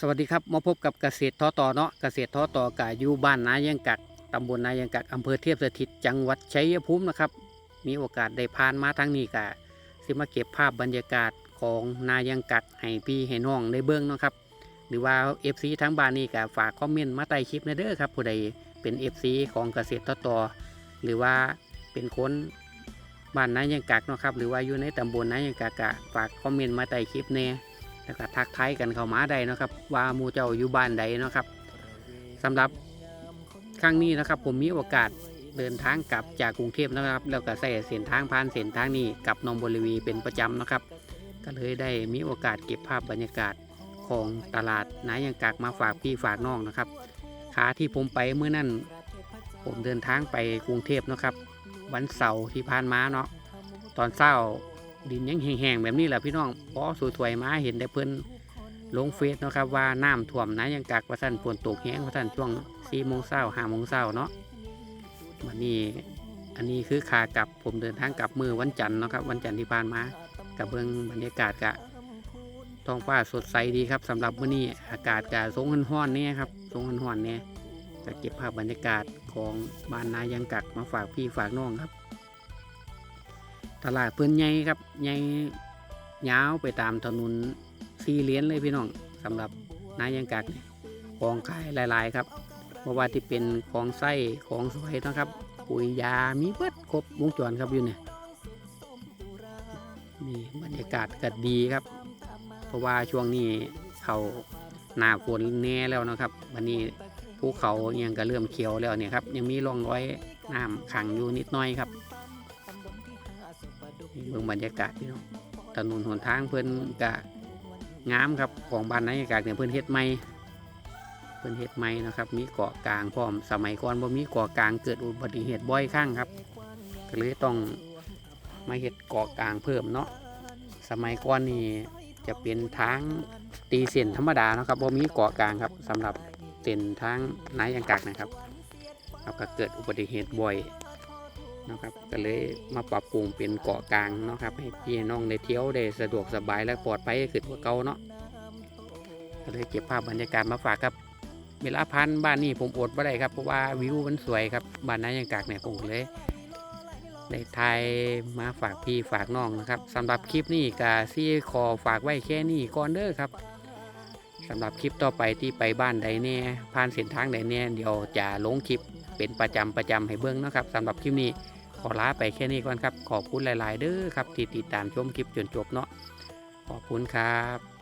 สวัสดีครับมาพบกับเกษตรท้อต่อเนาะเกษตรท้อต่อกาอยู่บ้านนายังกักตำบลนายังกักอำเภอเทียบสถิตจังหวัดชัยภูมินะครับ มีโอกาสได้ผ่านมาทางนี้กะสิมาเก็บภาพบรรยากาศของนายังกักให้พี่ให้น้องได้เบิ้งเนาะครับ หรือว่า FC ทั้งบ้านนี่กะฝากคอมเมนต์มาใต้คลิปนะเด้อครับผู้ใดเป็น FC ของเกษตรท้อต่อหรือว่าเป็นคนบ้านนายังกักเนาะครับหรือว่าอยู่ในตำบลนายังกักกะฝากคอมเมนต์มาใต้คลิปแน่ แล้วก็ทักทายกันเข้ามาได้นะครับ ว่ามูเจ้าอยู่บ้านใดนะครับสำหรับครั้งนี้นะครับ ผมมีโอกาสเดินทางกลับจากกรุงเทพนะครับ แล้วก็ใส่เส้นทางผ่านเส้นทางนี้กลับนองบริวีเป็นประจำนะครับ ก็เลยได้มีโอกาสเก็บภาพบรรยากาศของตลาดนายังกากมาฝากพี่ฝากน้องนะครับขาที่ผมไปเมื่อนั้นผมเดินทางไปกรุงเทพนะครับ วันเสาร์ที่ผ่านมาเนาะตอนเช้า ดินยังแห้งๆแบบนี้แหละพี่น้องพอสวยๆมาเห็นแต่เพิ่นลงเฟซเนาะครับว่าน้ำท่วมนะยังกักว่าท่านฝนตกแห้งว่าท่านช่วงสี่โมงเช้าห้าโมงเช้าเนาะวันนี้อันนี้คือขากลับผมเดินทางกลับมือวันจันทร์เนาะครับวันจันทร์ที่ผ่านมากับเบื้องบรรยากาศกะท้องฟ้าสดใสดีครับสำหรับมื้อนี้อากาศกะทรงห้อนๆเนี่ยครับทรงห้อนๆเนี่ยจะเก็บภาพบรรยากาศของบ้านนายังกักมาฝากพี่ฝากน้องครับ ตลาดเพื่อนใหญ่ครับใหญ่ยาวไปตามถนนสี่เลนเลยพี่น้องสำหรับนายยังกักนี่ของขายหลายๆครับเพราะว่าที่เป็นของไส้ของสวยนะครับ ปุ๋ยยามีเบิดครบวงจรครับอยู่เนี่ยนี่บรรยากาศก็ดีครับ เพราะว่าช่วงนี้เขาหนาฝนแน่แล้วนะครับ วันนี้ภูเขายังก็เริ่มเขียวแล้วเนี่ยครับยังมีร่องรอยน้ำขังอยู่นิดหน้อยครับ เบื้องบรรยากาศพี่น้องถนนหนทางเพิ่อนกะงามครับของบ้านนายากาศเนี่ยเพิ่อนเฮ็ดใหม่เพิ่อนเฮ็ดใหม่นะครับ มีเกาะกลางพร้อมสมัยก่อนบ่มีเกาะกลางเกิดอุบัติเหตุบ่อยครั้งครับก็เลยต้องมาเฮ็ดเกาะกลางเพิ่มเนาะสมัยก่อนนี่จะเป็นทางตีเส้นธรรมดานะครับบ่มีเกาะกลางครับสำหรับเส้นทางนายางกักนะครับแล้วก็เกิดอุบัติเหตุบ่อย นะครับก็เลยมาปรับปรุงเป็นเกาะกลางเนาะครับให้พี่น้องได้เที่ยวได้สะดวกสบายและปลอดภัยขึ้นกว่าเก่าเนาะก็เลยเก็บภาพบรรยากาศมาฝากครับเวลาพันบ้านนี้ผมอดไม่ได้ครับเพราะว่าวิวมันสวยครับบ้านนั้นยังกากเนี่ยผมเลยได้ถ่ายมาฝากพี่ฝากน้องนะครับสำหรับคลิปนี้กาซี่ขอฝากไว้แค่นี้ก่อนเด้อครับสำหรับคลิปต่อไปที่ไปบ้านใดแน่ผ่านเส้นทางใดแน่เดี๋ยวจะลงคลิปเป็นประจำประจำให้เบิ้องนะครับสำหรับคลิปนี้ อลาไปแค่นี้ก่อนครับ ขอบคุณหลาย ๆ เด้อครับที่ติดตามชมคลิปจนจบเนาะขอบคุณครับ